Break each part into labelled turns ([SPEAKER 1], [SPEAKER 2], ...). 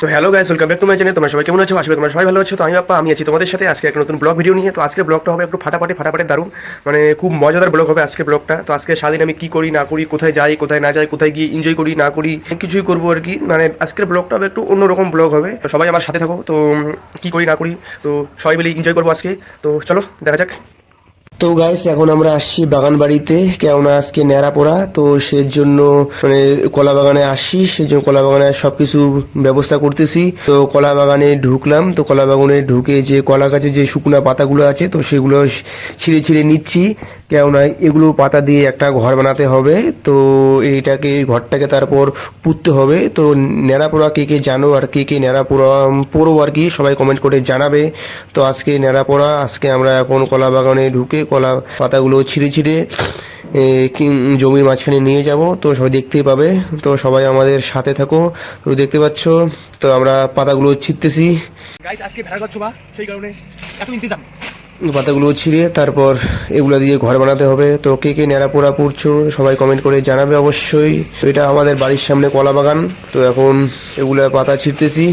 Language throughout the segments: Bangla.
[SPEAKER 1] তো hello guys welcome back to my channel তোমরা সবাই কেমন আছো আসলে তোমরা সবাই ভালো আছো তো আমি বাপ্পা আমি আছি তোমাদের সাথে আজকে একটা নতুন ব্লগ ভিডিও নিয়ে তো আজকে ব্লগটা হবে একটু ফাটাফাটি ফাটাফাটি দারুণ মানে খুব মজাদার ব্লগ হবে আজকে ব্লগটা তো আজকে সারাদিন আমি কি করি না করি কোথায় যাই কোথায় না যাই কোথায় গিয়ে এনজয় করি না করি কিছুই করব আর কি মানে আজকের ব্লগটা হবে একটু অন্যরকম ব্লগ হবে তো সবাই আমার সাথে থাকো তো কি করি না করি তো সবাই মিলে এনজয় করব আজকে তো চলো দেখা যাক তো গাইস এখন আমরা আসছি বাগান বাড়িতে কেননা আজকে ন্যাড়া পোড়া, তো সেজন্য মানে কলা বাগানে আসছি সেই জন্য কলা বাগানে সব কিছু ব্যবস্থা করতেছি। তো কলা বাগানে ঢুকলাম, তো কলা বাগানে ঢুকে যে কলা গাছে যে শুকনা পাতাগুলো আছে, তো সেগুলো ছিঁড়ে ছিঁড়ে নিচ্ছি। কেননা এগুলো পাতা দিয়ে একটা ঘর বানাতে হবে। তো এইটাকে, এই ঘরটাকে তারপর পুঁততে হবে। তো ন্যাড়া পোড়া কে কে জানো আর কে কে ন্যাড়া পোড়া আর কি, সবাই কমেন্ট করে জানাবে। তো আজকে ন্যাড়া পোড়া আজকে আমরা এখন কলা বাগানে ঢুকে কলা পাতাগুলো ছিঁড়ে ছিঁড়ে জমির মাঝখানে নিয়ে যাব। তো সবাই দেখতেই পাবে। তো সবাই আমাদের সাথে থাকো। তো দেখতে পাচ্ছ, তো আমরা পাতাগুলো ছিঁড়তেছি।
[SPEAKER 2] আজকে ভেড়া বা সেই কারণে এত ইন্তজাম।
[SPEAKER 1] পাতাগুলো ছিঁড়ে তারপর এগুলো দিয়ে ঘর বানাতে হবে। তো কে কে ন্যাড়া পোড়া পড়ছো সবাই কমেন্ট করে জানাবে অবশ্যই। তো এটা আমাদের বাড়ির সামনে কলা বাগান। তো এখন এগুলো পাতা ছিঁড়তেছি।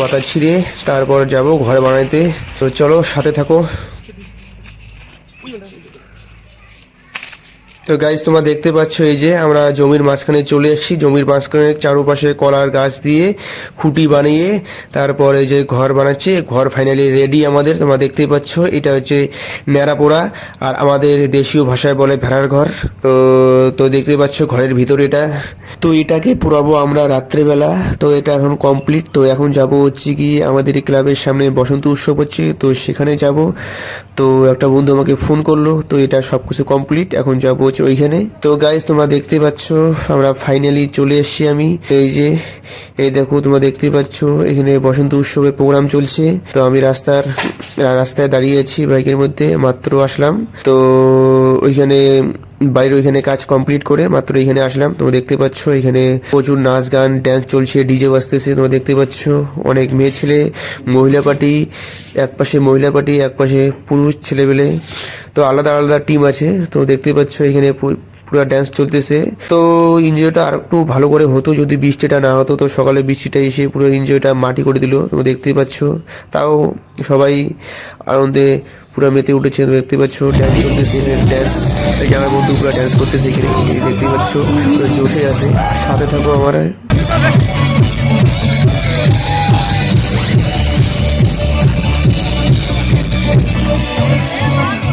[SPEAKER 1] পাতা ছিঁড়ে তারপর যাব ঘর বানাইতে। তো চলো সাথে থাকো। তো গাইজ তোমরা দেখতে পাচ্ছ এই যে আমরা জমির মাঝখানে চলে এসেছি জমির মাঝখানে চারপাশে কলার গাছ দিয়ে খুঁটি বানিয়ে তারপরে যে ঘর বানাচ্ছে। ঘর ফাইনালি রেডি আমাদের। তোমরা দেখতেই পাচ্ছ, এটা হচ্ছে ন্যাড়াপোড়া আর আমাদের দেশীয় ভাষায় বলে ভেড়ার ঘর। তো তো দেখতে পাচ্ছ ঘরের ভিতরে এটা। তো এটাকে পুরাবো আমরা রাত্রেবেলা। তো এটা এখন কমপ্লিট তো এখন যাব হচ্ছে কি আমাদের ক্লাবের সামনে বসন্ত উৎসব হচ্ছে। তো সেখানে যাব। তো একটা বন্ধু আমাকে ফোন করল। তো এটা সব কিছু কমপ্লিট এখন যাব হচ্ছে ওইখানে। তো গাইজ তোমরা দেখতে পাচ্ছ, আমরা ফাইনালি চলে এসেছি আমি। এই যে, এই দেখো, তোমরা দেখতে পাচ্ছ, এখানে বসন্ত উৎসবের প্রোগ্রাম চলছে। তো আমি রাস্তার, রাস্তায় দাঁড়িয়ে আছি বাইকের মধ্যে, মাত্র আসলাম। তো ওইখানে বাড়ির ওইখানে কাজ কমপ্লিট করে মাত্র এখানে আসলাম। তোমরা দেখতে পাচ্ছ, এখানে প্রচুর নাচ গান ড্যান্স চলছে ডিজে বাজতেছে, তোমরা দেখতে পাচ্ছ। অনেক মেয়ে ছেলে, মহিলা পার্টি এক পাশে মহিলা পার্টি এক পাশে পুরুষ ছেলেবেলে তো আলাদা আলাদা টিম আছে। তো দেখতে পাচ্ছ এখানে পুরো ড্যান্স চলতেছে। তো এনজয়টা আর একটু ভালো করে হতো যদি বৃষ্টিটা না হতো। তো সকালে বৃষ্টিটা এসে পুরো এনজয়টা মাটি করে দিল। তোমরা দেখতেই পাচ্ছ। তাও সবাই আনন্দে পুরো মেতে উঠেছে। দেখতে পাচ্ছ ড্যান্স চলতেছে। ড্যান্স আমার বন্ধু পুরো ড্যান্স করতেছে এখানে। এই দেখতেই পাচ্ছ জোশে আছে। সাথে থাকো আমার।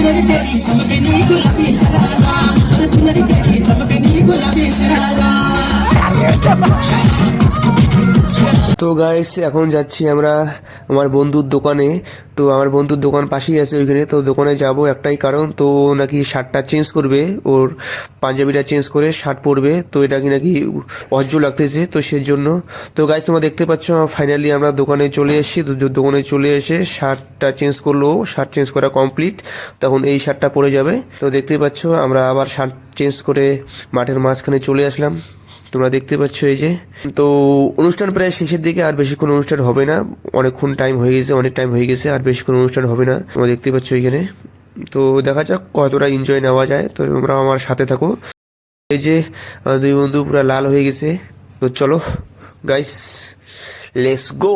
[SPEAKER 3] चुनरी तेरी चमके नी गुलाबी शरारा हर चुनरी तेरी चमके नी गुलाबी शरारा
[SPEAKER 1] তো গাইস এখন যাচ্ছি আমরা আমার বন্ধুর দোকানে, তো আমার বন্ধুর দোকান পাশেই আছে ওইখানে, তো দোকানে যাব একটাই কারণ, তো নাকি শার্টটা চেঞ্জ করবে, ওর পাঞ্জাবিটা চেঞ্জ করে শার্ট পরবে, তো এটা কি নাকি অজ্জ লাগতেছে, তো সেজন্য। তো গাইস তোমরা দেখতে পাচ্ছ ফাইনালি আমরা দোকানে চলে এসেছি, তো দোকানে চলে এসে শার্টটা চেঞ্জ করল শার্ট চেঞ্জ করা কমপ্লিট তখন এই শার্টটা পরে যাবে। তো দেখতেই পাচ্ছ, আমরা আবার শার্ট চেঞ্জ করে মাঠের মাঝখানে চলে আসলাম। তোমরা দেখতে পাচ্ছ এই যে। তো অনুষ্ঠান প্রায় শেষের দিকে আর বেশিক্ষণ অনুষ্ঠান হবে না। অনেকক্ষণ টাইম হয়ে গেছে, অনেক টাইম হয়ে গেছে, আর বেশিক্ষণ অনুষ্ঠান হবে না। তোমরা দেখতে পাচ্ছ এখানে। তো দেখা যাক কতটা এনজয় নেওয়া যায়। তো তোমরা আমার সাথে থাকো। এই যে দুই বন্ধু পুরো লাল হয়ে গেছে। তো চলো গাইস লেটস গো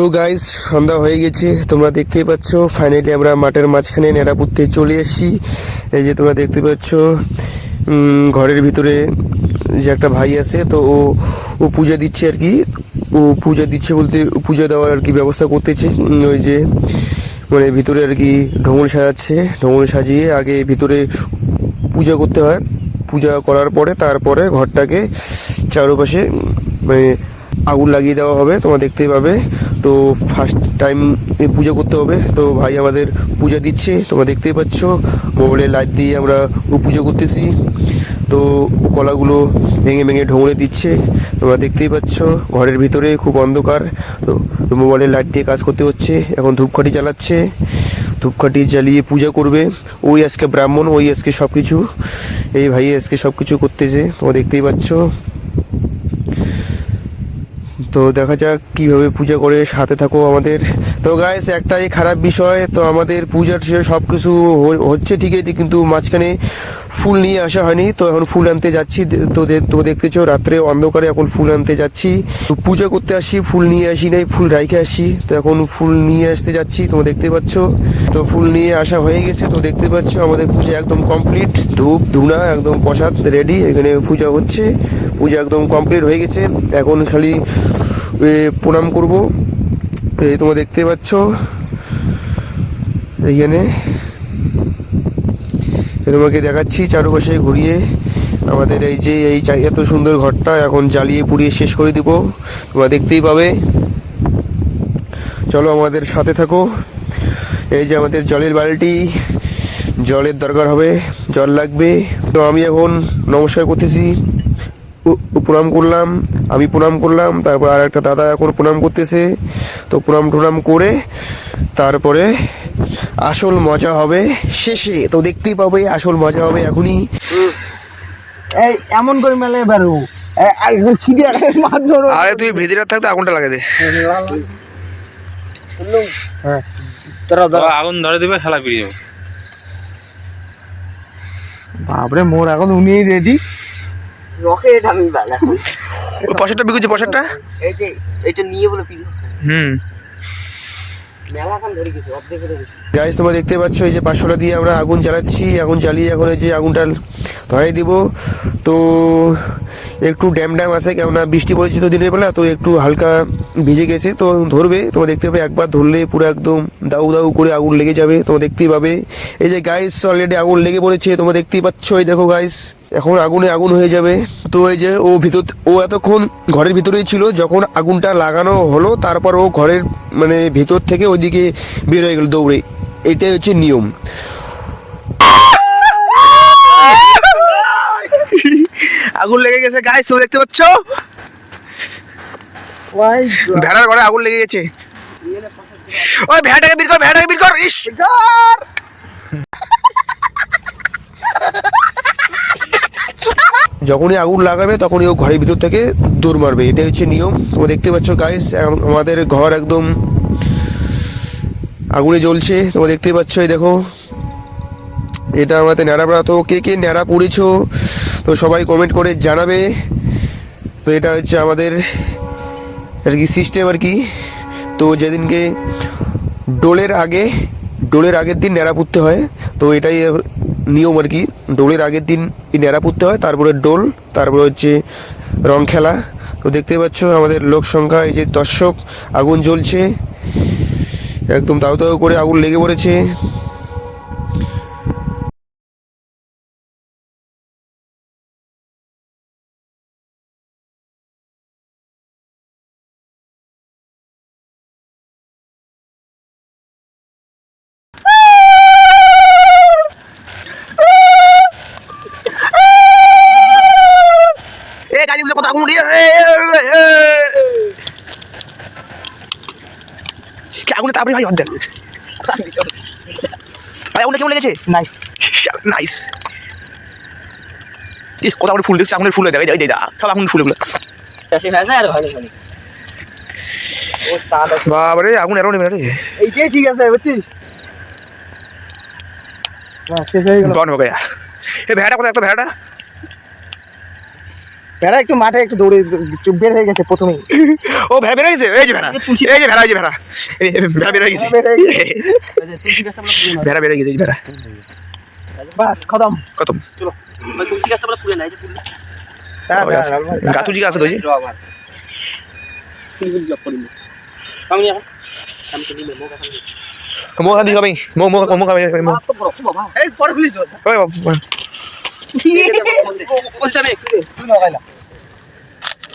[SPEAKER 1] তো গাইস সন্ধ্যা হয়ে গেছে, তোমরা দেখতেই পাচ্ছ ফাইনালি আমরা মাঠের মাঝখানে নেড়াপুরতে চলে এসেছি। এই যে তোমরা দেখতে পাচ্ছ ঘরের ভিতরে যে একটা ভাই আছে, তো ও ও পূজা দিচ্ছে আর কি। ও পূজা দিচ্ছে বলতে, পূজা দেওয়ার আর কি ব্যবস্থা করতেছে ওই যে মানে ভিতরে আর কি ঢোঙল সাজাচ্ছে। ঢোঙল সাজিয়ে আগে ভিতরে পূজা করতে হয়। পূজা করার পরে তারপরে ঘরটাকে চারপাশে মানে আগুন লাগিয়ে দেওয়া হবে, তোমরা দেখতেই পাবে। তো ফার্স্ট টাইম পূজা করতে হবে। তো ভাই আমাদের পূজা দিচ্ছে, তোমরা দেখতেই পাচ্ছ। মোবাইলে লাইট দিয়ে আমরা পুজো করতেছি। তো কলাগুলো ভেঙে ভেঙে ঢোঙরে দিচ্ছে। তোমরা দেখতেই পাচ্ছ, ঘরের ভিতরে খুব অন্ধকার। তো তো মোবাইলের লাইট দিয়ে কাজ করতে হচ্ছে। এখন ধূপকাঠি জ্বালাচ্ছে। ধূপকাঠি জ্বালিয়ে পূজা করবে। ওই আজকে ব্রাহ্মণ, ওই আজকে সব কিছু এই ভাই আজকে সব কিছু করতেছে, তোমরা দেখতেই পাচ্ছ। তো দেখা যাক কীভাবে পূজা করে সাথে থাকো আমাদের। তো গাইস একটাই খারাপ বিষয়, তো আমাদের পূজার সব কিছু হচ্ছে ঠিকই কিন্তু মাঝখানে ফুল নিয়ে আসা হয়নি, তো এখন ফুল আনতে যাচ্ছি তো তো দেখতেছো রাত্রে অন্ধকারে এখন ফুল আনতে যাচ্ছি। তো পূজা করতে আসি, ফুল নিয়ে আসি নাই, ফুল রাইখে আসি, তো এখন ফুল নিয়ে আসতে যাচ্ছি, তোমরা দেখতে পাচ্ছ। তো ফুল নিয়ে আসা হয়ে গেছে, তো দেখতে পাচ্ছ, আমাদের পূজা একদম কমপ্লিট ধূপ, ধুনা, একদম প্রসাদ রেডি এখানে পূজা হচ্ছে। পূজা একদম কমপ্লিট হয়ে গেছে, এখন খালি প্রণাম করব। এই তোমরা দেখতে পাচ্ছ। এইখানে তোমাকে দেখাচ্ছি চারপাশে ঘুরিয়ে। আমাদের এই যে এই এত সুন্দর ঘরটা এখন জ্বালিয়ে পুড়িয়ে শেষ করে দিব। তোমরা দেখতেই পাবে। চলো আমাদের সাথে থাকো। এই যে আমাদের জলের বালতি, জলের দরকার হবে, জল লাগবে। তো আমি এখন নমস্কার করতেছি। প্রণাম করলাম আমি প্রণাম করলাম তারপর আর একটা দাদা এখন প্রণাম করতেছে তো প্রণাম টুনাম করে তারপরে আসল মজা হবে শেষে তো দেখতেই পাবে আসল মজা হবে এখনই।
[SPEAKER 4] এই এমন করে মেলে
[SPEAKER 1] আরে তুই থাকতে আগুনটা লাগে দে।
[SPEAKER 4] হ্যাঁ।
[SPEAKER 5] আগুন ধরে দিবে খেলা ফিরে যাবে
[SPEAKER 4] বাপরে মোর এখন উনি রেডি রকেট আমি বেলা
[SPEAKER 1] পয়সাটা বিকুছি পয়সাটা
[SPEAKER 4] এই যে এটা নিয়ে বলে পিলো
[SPEAKER 1] হুম। গাইস তোমরা দেখতে পাচ্ছ এই যে পাঁচশোটা দিয়ে আমরা আগুন জ্বালাচ্ছি। আগুন জ্বালিয়ে এখন এই যে আগুনটা ধরাই দিব। তো একটু ড্যাম ড্যাম আছে, কেননা বৃষ্টি পড়েছে তো দিনের বেলা, তো একটু হালকা ভিজে গেছে। তো ধরবে, তোমরা দেখতে পাবে একবার ধরলে পুরো একদম দাউ দাউ করে আগুন লেগে যাবে, তোমরা দেখতেই পাবে। এই যে গাইস অলরেডি আগুন লেগে পড়েছে, তোমরা দেখতেই পাচ্ছ। এই দেখো গাইস এখন আগুনে আগুন হয়ে যাবে। তো এই যে ও ভিতর ও এতক্ষণ ঘরের ভিতরেই ছিল যখন আগুনটা লাগানো হলো তারপর ও ঘরের মানে ভিতর থেকে ওইদিকে বের হয়ে গেল দৌড়ে। এটাই হচ্ছে নিয়ম। আগুন লেগে গেছে গাইস তো দেখতে পাচ্ছ? ভেড়ার ঘরে আগুন লেগে গেছে। ওই ভেড়াটাকে বের কর ভেড়াটাকে বের কর ইস! যখনই আগুন লাগাবে, তখনই ও ঘরের ভিতর থেকে দৌড় মারবে। এটাই হচ্ছে নিয়ম। তোমরা দেখতে পাচ্ছ গাইস আমাদের ঘর একদম আগুনে জ্বলছে। তোমরা দেখতেই পাচ্ছ, এই দেখো। এটা আমাদের ন্যাড়া তো কে কে ন্যাড়া পড়েছো, তো সবাই কমেন্ট করে জানাবে। তো এটা হচ্ছে আমাদের আর কি সিস্টেম আর কি। তো যেদিনকে, ডোলের আগে, ডোলের আগের দিন ন্যাড়া পুঁততে হয়। তো এটাই নিয়ম আর কি। ডোলের আগের দিন ন্যাড়া পুঁততে হয়, তারপরে ডোল তারপরে হচ্ছে রং খেলা। তো দেখতে পাচ্ছ আমাদের লোক সংখ্যা, এই যে দর্শক, আগুন জ্বলছে। একদম দাউ দাউ করে আগুন লেগে পড়েছে এ গাড়িগুলো কত আগুন উড়িয়ে ভাই অর্ধেক ভাই আগুনে কেমন লেগেছে
[SPEAKER 4] নাইস
[SPEAKER 1] নাইস আগুনে ফুল দেখছি আগুনের ফুল হয়ে যাবে। দা সব আগুন ফুলগুলো বাবারে আগুন এরো নেবে রে।
[SPEAKER 4] এইটাই ঠিক আছে বুঝছিস? শেষ হয়ে
[SPEAKER 2] গেয়া এই ভেড়াটা কোথায়? একটা ভেড়াটা?
[SPEAKER 4] ভেড়া একটু মাঠে একটু দৌড়ে চুপ বের হয়ে গেছে প্রথমেই।
[SPEAKER 2] ও ভেড়া বেড়ে গেছে? এই যে ভেড়া। এই যে ভেড়া এই যে ভেড়া। ভেড়া বেড়ে গেছে।
[SPEAKER 4] বের গেছে।
[SPEAKER 2] ভেড়া বেড়ে গেছে যে ভেড়া।
[SPEAKER 4] বাস খতম।
[SPEAKER 2] কত
[SPEAKER 4] দাঁড়া, দাঁড়া, দাঁড়া, দাঁড়া।
[SPEAKER 2] গাতুজি আছে তো এই যে মো খাদি খাবি মো মো মো খাবি মো
[SPEAKER 4] এই, পরে খুলিস তো।
[SPEAKER 2] ওই বাবা।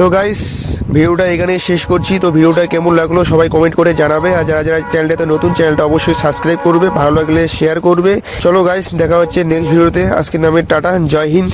[SPEAKER 1] তো গাইস ভিডিওটা এখানে শেষ করছি। তো ভিডিওটা কেমন লাগল সবাই কমেন্ট করে জানাবে। আর যারা যারা চ্যানেলটাতে নতুন চ্যানেলটা অবশ্যই সাবস্ক্রাইব করবে। ভালো লাগলে শেয়ার করবে। চলো গাইস দেখা হচ্ছে নেক্সট ভিডিওতে আজকের নামে টাটা, জয় হিন্দ।